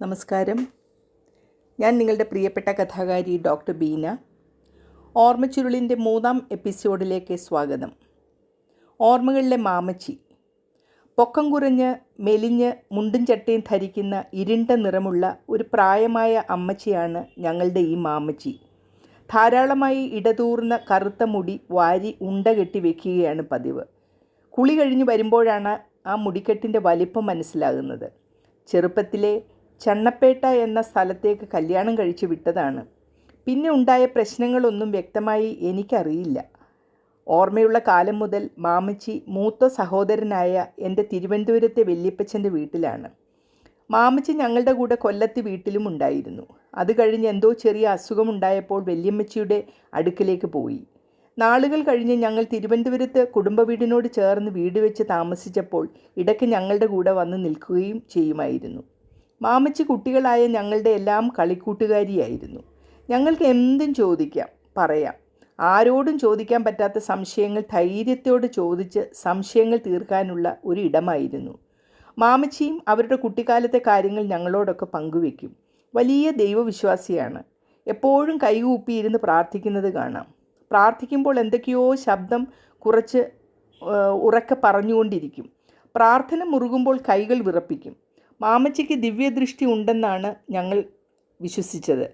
നമസ്കാരം. ഞാൻ നിങ്ങളുടെ പ്രിയപ്പെട്ട കഥാകാരി ഡോക്ടർ ബീന. ഓർമ്മച്ചുരുളിന്റെ മൂന്നാം എപ്പിസോഡിലേക്ക് സ്വാഗതം. ഓർമ്മകളിലെ മാമച്ചി. പൊക്കം കുറഞ്ഞ് മെലിഞ്ഞ് മുണ്ടും ചട്ടയും ധരിക്കുന്ന ഇരുണ്ട നിറമുള്ള ഒരു പ്രായമായ അമ്മച്ചിയാണ് ഞങ്ങളുടെ ഈ മാമച്ചി. ധാരാളമായി ഇടതൂർന്ന കറുത്ത മുടി വാരി ഉണ്ട കെട്ടി വെക്കുകയാണ് പതിവ്. കുളി കഴിഞ്ഞ് വരുമ്പോഴാണ് ആ മുടിക്കെട്ടിന്റെ വലിപ്പം മനസ്സിലാകുന്നത്. ചെറുപ്പത്തിലെ ചണ്ണപ്പേട്ട എന്ന സ്ഥലത്തേക്ക് കല്യാണം കഴിച്ചു വിട്ടതാണ്. പിന്നെ ഉണ്ടായ പ്രശ്നങ്ങളൊന്നും വ്യക്തമായി എനിക്കറിയില്ല. ഓർമ്മയുള്ള കാലം മുതൽ മാമച്ചി മൂത്ത സഹോദരനായ എന്റെ തിരുവനന്തപുരത്തെ വല്യപ്പച്ചന്റെ വീട്ടിലാണ്. മാമച്ചി ഞങ്ങളുടെ കൂടെ കൊല്ലത്ത് വീട്ടിലും ഉണ്ടായിരുന്നു. അത് കഴിഞ്ഞ് എന്തോ ചെറിയ അസുഖമുണ്ടായപ്പോൾ വല്യമ്മച്ചിയുടെ അടുക്കിലേക്ക് പോയി. നാളുകൾ കഴിഞ്ഞ് ഞങ്ങൾ തിരുവനന്തപുരത്ത് കുടുംബ വീടിനോട് ചേർന്ന് വീട് വെച്ച് താമസിച്ചപ്പോൾ ഇടയ്ക്ക് ഞങ്ങളുടെ കൂടെ വന്ന് നിൽക്കുകയും ചെയ്യുമായിരുന്നു. മാമച്ചി കുട്ടികളായ ഞങ്ങളുടെ എല്ലാം കളിക്കൂട്ടുകാരിയായിരുന്നു. ഞങ്ങൾക്ക് എന്തും ചോദിക്കാം പറയാം. ആരോടും ചോദിക്കാൻ പറ്റാത്ത സംശയങ്ങൾ ധൈര്യത്തോട് ചോദിച്ച് സംശയങ്ങൾ തീർക്കാനുള്ള ഒരു ഇടമായിരുന്നു. മാമച്ചിയും അവരുടെ കുട്ടിക്കാലത്തെ കാര്യങ്ങൾ ഞങ്ങളോടൊക്കെ പങ്കുവെക്കും. വലിയ ദൈവവിശ്വാസിയാണ്. എപ്പോഴും കൈകൂപ്പിയിരുന്ന് പ്രാർത്ഥിക്കുന്നത് കാണാം. പ്രാർത്ഥിക്കുമ്പോൾ എന്തൊക്കെയോ ശബ്ദം കുറച്ച് ഉറക്കെ പറഞ്ഞുകൊണ്ടിരിക്കും. പ്രാർത്ഥന മുറുകുമ്പോൾ കൈകൾ വിറപ്പിക്കും. മാമച്ചിക്ക് ദിവ്യദൃഷ്ടി ഉണ്ടെന്നാണ് ഞങ്ങൾ വിശ്വസിച്ചത്.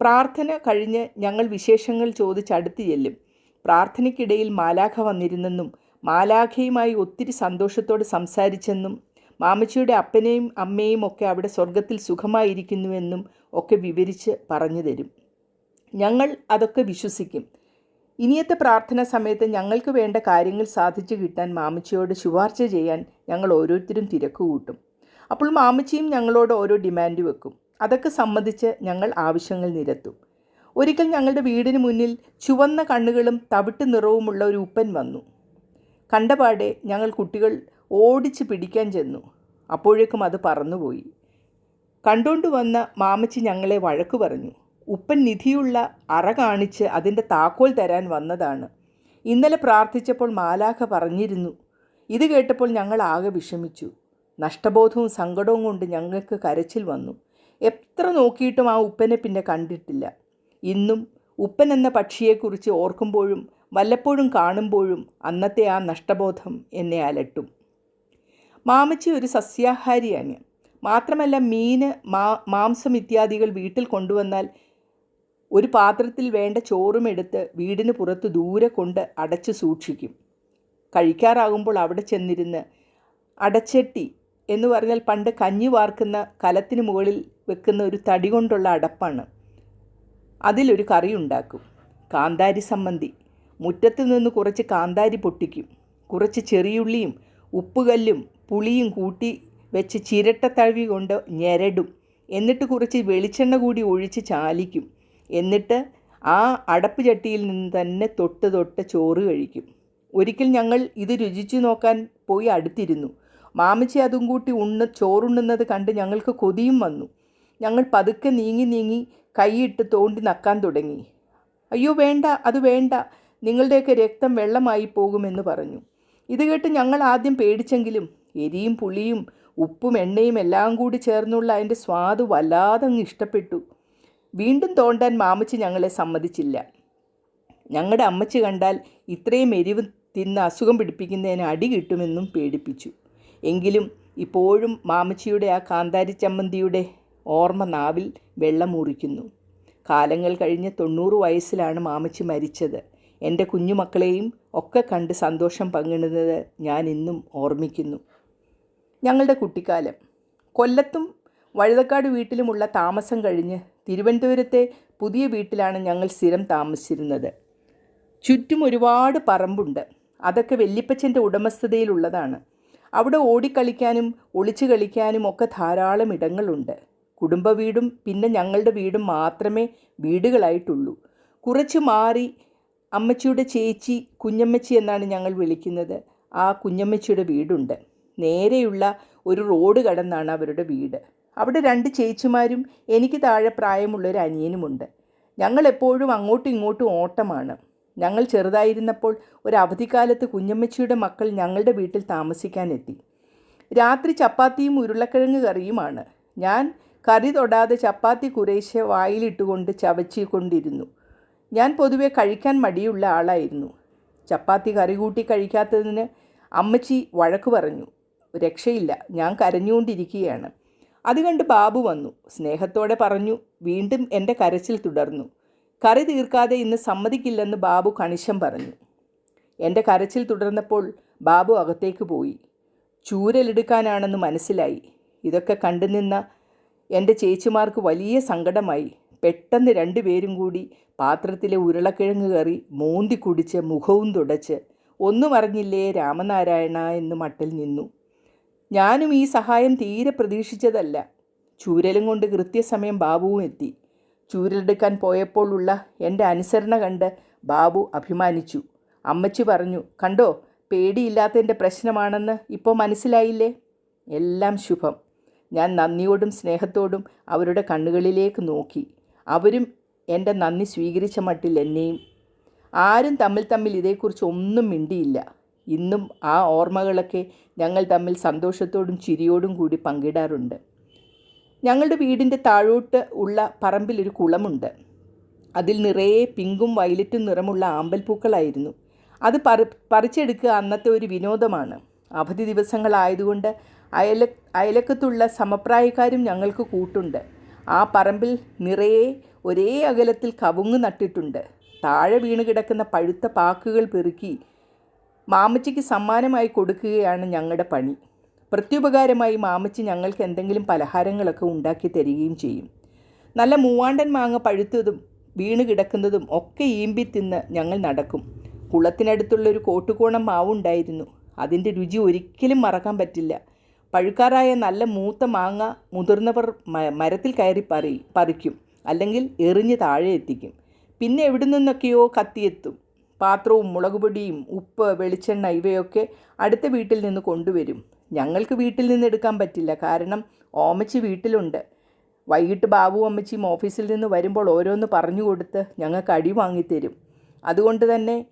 പ്രാർത്ഥന കഴിഞ്ഞ് ഞങ്ങൾ വിശേഷങ്ങൾ ചോദിച്ചടുത്ത് ചെല്ലും. പ്രാർത്ഥനയ്ക്കിടയിൽ മാലാഖ വന്നിരുന്നെന്നും മാലാഖയുമായി ഒത്തിരി സന്തോഷത്തോടെ സംസാരിച്ചെന്നും മാമച്ചിയുടെ അപ്പനെയും അമ്മയും ഒക്കെ അവിടെ സ്വർഗത്തിൽ സുഖമായിരിക്കുന്നുവെന്നും ഒക്കെ വിവരിച്ച് പറഞ്ഞു തരും. ഞങ്ങൾ അതൊക്കെ വിശ്വസിക്കും. ഇനിയത്തെ പ്രാർത്ഥന സമയത്ത് ഞങ്ങൾക്ക് വേണ്ട കാര്യങ്ങൾ സാധിച്ചു കിട്ടാൻ മാമച്ചിയോട് ശുപാർശ ചെയ്യാൻ ഞങ്ങൾ ഓരോരുത്തരും തിരക്ക് കൂട്ടും അപ്പോൾ മാമച്ചിയും ഞങ്ങളോട് ഓരോ ഡിമാൻഡ് വെക്കും. അതൊക്കെ സംബന്ധിച്ച് ഞങ്ങൾ ആവശ്യങ്ങൾ നിരത്തും. ഒരിക്കൽ ഞങ്ങളുടെ വീടിന് മുന്നിൽ ചുവന്ന കണ്ണുകളും തവിട്ട് നിറവുമുള്ള ഒരു ഉപ്പൻ വന്നു. കണ്ടപാടെ ഞങ്ങൾ കുട്ടികൾ ഓടിച്ച് പിടിക്കാൻ ചെന്നു. അപ്പോഴേക്കും അത് പറന്നുപോയി. കണ്ടുകൊണ്ട് വന്ന മാമച്ചി ഞങ്ങളെ വഴക്ക് പറഞ്ഞു. ഉപ്പൻ നിധിയുള്ള അറ കാണിച്ച് അതിന്റെ താക്കോൽ തരാൻ വന്നതാണ്. ഇന്നലെ പ്രാർത്ഥിച്ചപ്പോൾ മാലാഖ പറഞ്ഞിരുന്നു. ഇത് കേട്ടപ്പോൾ ഞങ്ങൾ ആകെ വിഷമിച്ചു. നഷ്ടബോധവും സങ്കടവും കൊണ്ട് ഞങ്ങൾക്ക് കരച്ചിൽ വന്നു. എത്ര നോക്കിയിട്ടും ആ ഉപ്പനെ പിന്നെ കണ്ടിട്ടില്ല. ഇന്നും ഉപ്പൻ എന്ന പക്ഷിയെക്കുറിച്ച് ഓർക്കുമ്പോഴും വല്ലപ്പോഴും കാണുമ്പോഴും അന്നത്തെ ആ നഷ്ടബോധം എന്നെ അലട്ടും. മാമച്ചി ഒരു സസ്യാഹാരിയാണ്. മാത്രമല്ല മീന് മാ മാംസം ഇത്യാദികൾ വീട്ടിൽ കൊണ്ടുവന്നാൽ ഒരു പാത്രത്തിൽ വേണ്ട ചോറും എടുത്ത് വീടിന് പുറത്ത് ദൂരെ കൊണ്ട് അടച്ച് സൂക്ഷിക്കും. കഴിക്കാറാകുമ്പോൾ അവിടെ ചെന്നിരുന്ന് അടച്ചട്ടി എന്ന് പറഞ്ഞാൽ പണ്ട് കഞ്ഞി വാർക്കുന്ന കലത്തിന് മുകളിൽ വെക്കുന്ന ഒരു തടി കൊണ്ടുള്ള അടപ്പാണ്. അതിലൊരു കറി ഉണ്ടാക്കും. കാന്താരി സമ്മന്തി മുറ്റത്ത് നിന്ന് കുറച്ച് കാന്താരി പൊട്ടിക്കും. കുറച്ച് ചെറിയുള്ളിയും ഉപ്പുകല്ലും പുളിയും കൂട്ടി വെച്ച് ചിരട്ട തഴവി കൊണ്ട് ഞെരടും. എന്നിട്ട് കുറച്ച് വെളിച്ചെണ്ണ കൂടി ഒഴിച്ച് ചാലിക്കും. എന്നിട്ട് ആ അടപ്പ് ചട്ടിയിൽ നിന്ന് തന്നെ തൊട്ട് തൊട്ട് ചോറ് കഴിക്കും. ഒരിക്കൽ ഞങ്ങൾ ഇത് രുചിച്ചു നോക്കാൻ പോയി അടുത്തിരുന്നു. മാമച്ചി അതും കൂട്ടി ഉണ്ണ ചോറുണ്ണുന്നത് കണ്ട് ഞങ്ങൾക്ക് കൊതിയും വന്നു. ഞങ്ങൾ പതുക്കെ നീങ്ങി നീങ്ങി കൈയിട്ട് തോണ്ടി നക്കാൻ തുടങ്ങി. അയ്യോ വേണ്ട അത് വേണ്ട. നിങ്ങളുടെയൊക്കെ രക്തം വെള്ളമായി പോകുമെന്ന് പറഞ്ഞു. ഇത് കേട്ട് ഞങ്ങൾ ആദ്യം പേടിച്ചെങ്കിലും എരിയും പുളിയും ഉപ്പും എണ്ണയും എല്ലാം കൂടി ചേർന്നുള്ള അതിന്റെ സ്വാദ് വല്ലാതെ അങ്ങ് ഇഷ്ടപ്പെട്ടു. വീണ്ടും തോണ്ടാൻ മാമച്ചി ഞങ്ങളെ സമ്മതിച്ചില്ല. ഞങ്ങളുടെ അമ്മച്ചി കണ്ടാൽ ഇത്രയും എരിവ് തിന്ന് അസുഖം പിടിപ്പിക്കുന്നതിന് അടി കിട്ടുമെന്നും പേടിപ്പിച്ചു. എങ്കിലും ഇപ്പോഴും മാമച്ചിയുടെ ആ കാന്താരി ചമ്മന്തിയുടെ ഓർമ്മ നാവിൽ വെള്ളമൂറിക്കുന്നു കാലങ്ങൾ കഴിഞ്ഞ് തൊണ്ണൂറ് വയസ്സിലാണ് മാമച്ചി മരിച്ചത്. എന്റെ കുഞ്ഞുമക്കളെയും ഒക്കെ കണ്ട് സന്തോഷം പങ്കിടുന്നത് ഞാൻ ഇന്നും ഓർമ്മിക്കുന്നു. ഞങ്ങളുടെ കുട്ടിക്കാലം. കൊല്ലത്തും വഴുതക്കാട് വീട്ടിലുമുള്ള താമസം കഴിഞ്ഞ് തിരുവനന്തപുരത്തെ പുതിയ വീട്ടിലാണ് ഞങ്ങൾ സ്ഥിരം താമസിച്ചിരുന്നത്. ചുറ്റും ഒരുപാട് പറമ്പുണ്ട്. അതൊക്കെ വല്യപ്പച്ചന്റെ ഉടമസ്ഥതയിലുള്ളതാണ്. അവിടെ ഓടിക്കളിക്കാനും ഒളിച്ചു കളിക്കാനും ഒക്കെ ധാരാളം ഇടങ്ങളുണ്ട്. കുടുംബ വീടും പിന്നെ ഞങ്ങളുടെ വീടും മാത്രമേ വീടുകളായിട്ടുള്ളൂ. കുറച്ച് മാറി അമ്മച്ചിയുടെ ചേച്ചി കുഞ്ഞമ്മച്ചി എന്നാണ് ഞങ്ങൾ വിളിക്കുന്നത്. ആ കുഞ്ഞമ്മച്ചിയുടെ വീടുണ്ട്. നേരെയുള്ള ഒരു റോഡ് കടന്നാണ് അവരുടെ വീട്. അവിടെ രണ്ട് ചേച്ചിമാരും എനിക്ക് താഴെ പ്രായമുള്ളൊരു അനിയനുമുണ്ട്. ഞങ്ങളെപ്പോഴും അങ്ങോട്ടും ഇങ്ങോട്ടും ഓട്ടമാണ്. ഞങ്ങൾ ചെറുതായിരുന്നപ്പോൾ ഒരു അവധിക്കാലത്ത് കുഞ്ഞമ്മച്ചിയുടെ മക്കൾ ഞങ്ങളുടെ വീട്ടിൽ താമസിക്കാനെത്തി. രാത്രി ചപ്പാത്തിയും ഉരുളക്കിഴങ്ങ് കറിയുമാണ്. ഞാൻ കറി തൊടാതെ ചപ്പാത്തി കുറേശ്ശെ വായിലിട്ടുകൊണ്ട് ചവച്ചിക്കൊണ്ടിരുന്നു. ഞാൻ പൊതുവെ കഴിക്കാൻ മടിയുള്ള ആളായിരുന്നു. ചപ്പാത്തി കറി കൂട്ടി കഴിക്കാത്തതിന് അമ്മച്ചി വഴക്ക് പറഞ്ഞു രക്ഷയില്ല ഞാൻ കരഞ്ഞുകൊണ്ടിരിക്കുകയാണ്. അത് കണ്ട് ബാബു വന്നു സ്നേഹത്തോടെ പറഞ്ഞു വീണ്ടും എന്റെ കരച്ചിൽ തുടർന്നു. കറി തീർക്കാതെ ഇന്ന് സമ്മതിക്കില്ലെന്ന് ബാബു കണിശം പറഞ്ഞു. എന്റെ കരച്ചിൽ തുടർന്നപ്പോൾ ബാബു അകത്തേക്ക് പോയി. ചൂരലെടുക്കാനാണെന്ന് മനസ്സിലായി. ഇതൊക്കെ കണ്ടുനിന്ന എന്റെ ചേച്ചിമാർക്ക് വലിയ സങ്കടമായി. പെട്ടെന്ന് രണ്ടുപേരും കൂടി പാത്രത്തിലെ ഉരുളക്കിഴങ്ങ് കറി മൂന്തി കുടിച്ച് മുഖവും തുടച്ച് ഒന്നും അറിഞ്ഞില്ലേ രാമനാരായണ എന്ന് മട്ടിൽ നിന്നു. ഞാനും ഈ സഹായം തീരെ പ്രതീക്ഷിച്ചതല്ല. ചൂരലും കൊണ്ട് കൃത്യസമയം ബാബുവും എത്തി. ചൂരലെടുക്കാൻ പോയപ്പോൾ ഉള്ള എന്റെ അനുസരണ കണ്ട് ബാബു അഭിമാനിച്ചു. അമ്മച്ചി പറഞ്ഞു കണ്ടോ പേടിയില്ലാത്തതിന്റെ പ്രശ്നമാണെന്ന് ഇപ്പോൾ മനസ്സിലായില്ലേ? എല്ലാം ശുഭം. ഞാൻ നന്ദിയോടും സ്നേഹത്തോടും അവരുടെ കണ്ണുകളിലേക്ക് നോക്കി. അവരും എന്റെ നന്ദി സ്വീകരിച്ച മട്ടിൽ എന്നെയും. ആരും തമ്മിൽ തമ്മിൽ ഇതേക്കുറിച്ച് ഒന്നും മിണ്ടിയില്ല. ഇന്നും ആ ഓർമ്മകളൊക്കെ ഞങ്ങൾ തമ്മിൽ സന്തോഷത്തോടും ചിരിയോടും കൂടി പങ്കിടാറുണ്ട്. ഞങ്ങളുടെ വീടിന്റെ താഴോട്ട് ഉള്ള പറമ്പിലൊരു കുളമുണ്ട്. അതിൽ നിറയെ പിങ്കും വയലറ്റും നിറമുള്ള ആമ്പൽ പൂക്കളായിരുന്നു. അത് പറി പറിച്ചെടുക്കുക അന്നത്തെ ഒരു വിനോദമാണ്. അവധി ദിവസങ്ങളായതുകൊണ്ട് അയല അയലക്കത്തുള്ള സമപ്രായക്കാരും ഞങ്ങൾക്ക് കൂട്ടുണ്ട്. ആ പറമ്പിൽ നിറയെ ഒരേ അകലത്തിൽ കവുങ്ങ് നട്ടിട്ടുണ്ട്. താഴെ വീണ് കിടക്കുന്ന പഴുത്ത പാക്കുകൾ പെറുക്കി മാമച്ചിക്ക് സമ്മാനമായി കൊടുക്കുകയാണ് ഞങ്ങളുടെ പണി. പ്രത്യുപകാരമായി മാമച്ചി ഞങ്ങൾക്ക് എന്തെങ്കിലും പലഹാരങ്ങളൊക്കെ ഉണ്ടാക്കി തരികയും ചെയ്യും. നല്ല മൂവാണ്ടൻ മാങ്ങ പഴുത്തതും വീണ് കിടക്കുന്നതും ഒക്കെ ഈമ്പി തിന്ന് ഞങ്ങൾ നടക്കും. കുളത്തിനടുത്തുള്ള ഒരു കോട്ടുകോണം മാവുണ്ടായിരുന്നു. അതിന്റെ രുചി ഒരിക്കലും മറക്കാൻ പറ്റില്ല. പഴുക്കാറായ നല്ല മൂത്ത മാങ്ങ മുതിർന്നവർ മരത്തിൽ കയറി പറി പറിക്കും. അല്ലെങ്കിൽ എറിഞ്ഞ് താഴെ എത്തിക്കും. പിന്നെ എവിടെ നിന്നൊക്കെയോ കത്തിയെത്തും. പാത്രവും മുളകുപൊടിയും ഉപ്പ് വെളിച്ചെണ്ണ ഇവയൊക്കെ അടുത്ത വീട്ടിൽ നിന്ന് കൊണ്ടുവരും. ഞങ്ങൾക്ക് വീട്ടിൽ നിന്ന് എടുക്കാൻ പറ്റില്ല. കാരണം ഓമച്ചി വീട്ടിലുണ്ട്. വൈകിട്ട് ബാബു അമ്മച്ചിയും ഓഫീസിൽ നിന്ന് വരുമ്പോൾ ഓരോന്ന് പറഞ്ഞു കൊടുത്ത് ഞങ്ങൾക്ക് അടി വാങ്ങിത്തരും. അതുകൊണ്ട് തന്നെ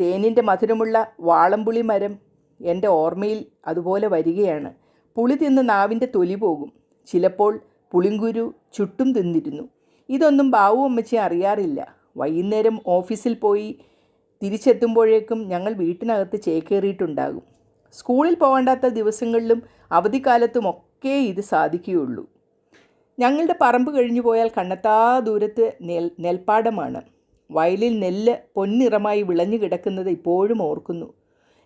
തേനിന്റെ മധുരമുള്ള വാളംപുളി മരം എന്റെ ഓർമ്മയിൽ അതുപോലെ വരികയാണ്. പുളി തിന്ന് നാവിന്റെ തൊലി പോകും. ചിലപ്പോൾ പുളിങ്കുരു ചുട്ടും തിന്നിരുന്നു. ഇതൊന്നും ബാബു അമ്മച്ചി അറിയാറില്ല. വൈകുന്നേരം ഓഫീസിൽ പോയി തിരിച്ചെത്തുമ്പോഴേക്കും ഞങ്ങൾ വീട്ടിനകത്ത് ചേക്കേറിയിട്ടുണ്ടാകും. സ്കൂളിൽ പോകേണ്ടാത്ത ദിവസങ്ങളിലും അവധിക്കാലത്തുമൊക്കെ ഇത് സാധിക്കുകയുള്ളൂ. ഞങ്ങളുടെ പറമ്പ് കഴിഞ്ഞു പോയാൽ കണ്ണത്താ ദൂരത്ത് നെൽ നെൽപ്പാടമാണ്. വയലിൽ നെല്ല് പൊന്നിറമായി വിളഞ്ഞു കിടക്കുന്നത് ഇപ്പോഴും ഓർക്കുന്നു.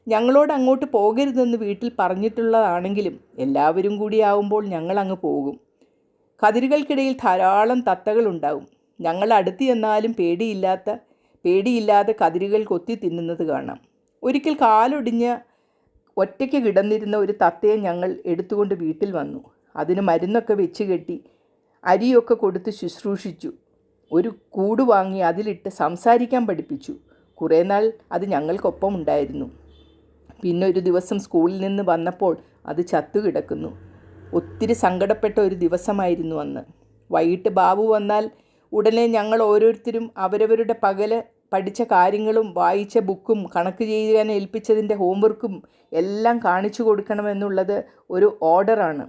ഞങ്ങളോട് അങ്ങോട്ട് പോകരുതെന്ന് വീട്ടിൽ പറഞ്ഞിട്ടുള്ളതാണെങ്കിലും എല്ലാവരും കൂടിയാവുമ്പോൾ ഞങ്ങൾ അങ്ങ് പോകും. കതിരുകൾക്കിടയിൽ ധാരാളം തത്തകളുണ്ടാവും. ഞങ്ങൾ അടുത്ത് ചെന്നാലും പേടിയില്ലാത്ത പേടിയില്ലാതെ കതിരുകൾ കൊത്തി തിന്നുന്നത് കാണാം. ഒരിക്കൽ കാലൊടിഞ്ഞ ഒറ്റയ്ക്ക് കിടന്നിരുന്ന ഒരു തത്തയെ ഞങ്ങൾ എടുത്തുകൊണ്ട് വീട്ടിൽ വന്നു. അതിന് മരുന്നൊക്കെ വെച്ച് കെട്ടി അരിയൊക്കെ കൊടുത്ത് ശുശ്രൂഷിച്ചു. ഒരു കൂട് വാങ്ങി അതിലിട്ട് സംസാരിക്കാൻ പഠിപ്പിച്ചു. കുറേ നാൾ അത് ഞങ്ങൾക്കൊപ്പം ഉണ്ടായിരുന്നു. പിന്നെ ഒരു ദിവസം സ്കൂളിൽ നിന്ന് വന്നപ്പോൾ അത് ചത്തു കിടക്കുന്നു. ഒത്തിരി സങ്കടപ്പെട്ട ഒരു ദിവസമായിരുന്നു അന്ന്. വൈകിട്ട് ബാബു വന്നാൽ ഉടനെ ഞങ്ങൾ ഓരോരുത്തരും അവരവരുടെ പകൽ പഠിച്ച കാര്യങ്ങളും വായിച്ച ബുക്കും കണക്ക് ചെയ്യാൻ ഏൽപ്പിച്ചതിന്റെ ഹോംവർക്കും എല്ലാം കാണിച്ചു കൊടുക്കണമെന്നുള്ളത് ഒരു ഓർഡറാണ്.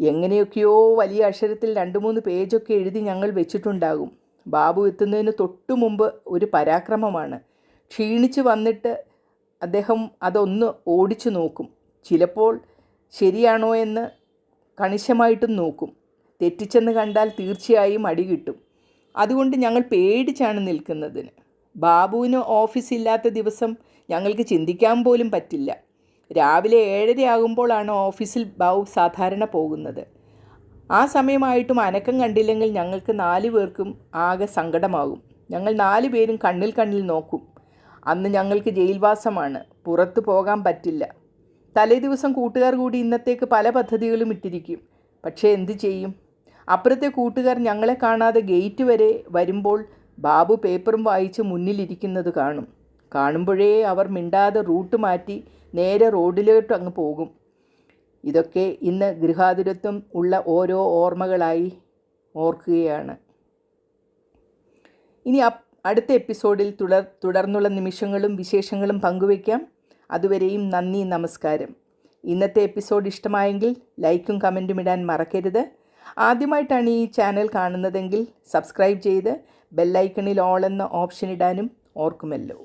എങ്ങനെയൊക്കെയോ വലിയ അക്ഷരത്തിൽ രണ്ട് മൂന്ന് പേജൊക്കെ എഴുതി ഞങ്ങൾ വെച്ചിട്ടുണ്ടാകും. ബാബു എത്തുന്നതിന് തൊട്ടു മുമ്പ് ഒരു പരാക്രമമാണ്. ക്ഷീണിച്ച് വന്നിട്ട് അദ്ദേഹം അതൊന്ന് ഓടിച്ചു നോക്കും. ചിലപ്പോൾ ശരിയാണോ എന്ന് കണിശമായിട്ടും നോക്കും. തെറ്റിച്ചെന്ന് കണ്ടാൽ തീർച്ചയായും അടി കിട്ടും. അതുകൊണ്ട് ഞങ്ങൾ പേടിച്ചാണ് നിൽക്കുന്നതിന്. ബാബുവിന് ഓഫീസില്ലാത്ത ദിവസം ഞങ്ങൾക്ക് ചിന്തിക്കാൻ പോലും പറ്റില്ല. രാവിലെ ഏഴരയാകുമ്പോഴാണ് ഓഫീസിൽ ബാബു സാധാരണ പോകുന്നത്. ആ സമയമായിട്ടും അനക്കം കണ്ടില്ലെങ്കിൽ ഞങ്ങൾക്ക് നാല് പേർക്കും ആകെ സങ്കടമാകും. ഞങ്ങൾ നാലു പേരും കണ്ണിൽ കണ്ണിൽ നോക്കും. അന്ന് ഞങ്ങൾക്ക് ജയിൽവാസമാണ്. പുറത്തു പോകാൻ പറ്റില്ല. തലേ ദിവസം കൂട്ടുകാർ കൂടി ഇന്നത്തേക്ക് പല പദ്ധതികളും ഇട്ടിരിക്കും. പക്ഷേ എന്തു ചെയ്യും? അപ്പുറത്തെ കൂട്ടുകാർ ഞങ്ങളെ കാണാതെ ഗേറ്റ് വരെ വരുമ്പോൾ ബാബു പേപ്പറും വായിച്ച് മുന്നിലിരിക്കുന്നത് കാണും. കാണുമ്പോഴേ അവർ മിണ്ടാതെ റൂട്ട് മാറ്റി നേരെ റോഡിലോട്ട് അങ്ങ് പോകും. ഇതൊക്കെ ഇന്ന് ഗൃഹാതുരത്വം ഉള്ള ഓരോ ഓർമ്മകളായി ഓർക്കുകയാണ്. ഇനി അടുത്ത എപ്പിസോഡിൽ തുടർ തുടർന്നുള്ള നിമിഷങ്ങളും വിശേഷങ്ങളും പങ്കുവയ്ക്കാം. അതുവരെയും നന്ദി നമസ്കാരം. ഇന്നത്തെ എപ്പിസോഡ് ഇഷ്ടമായെങ്കിൽ ലൈക്കും കമന്റും ഇടാൻ മറക്കരുത്. ആദ്യമായിട്ടാണ് ഈ ചാനൽ കാണുന്നതെങ്കിൽ സബ്സ്ക്രൈബ് ചെയ്ത് ബെല്ലൈക്കണിൽ ഓൾ എന്ന ഓപ്ഷൻ ഇടാനും ഓർക്കുമല്ലോ.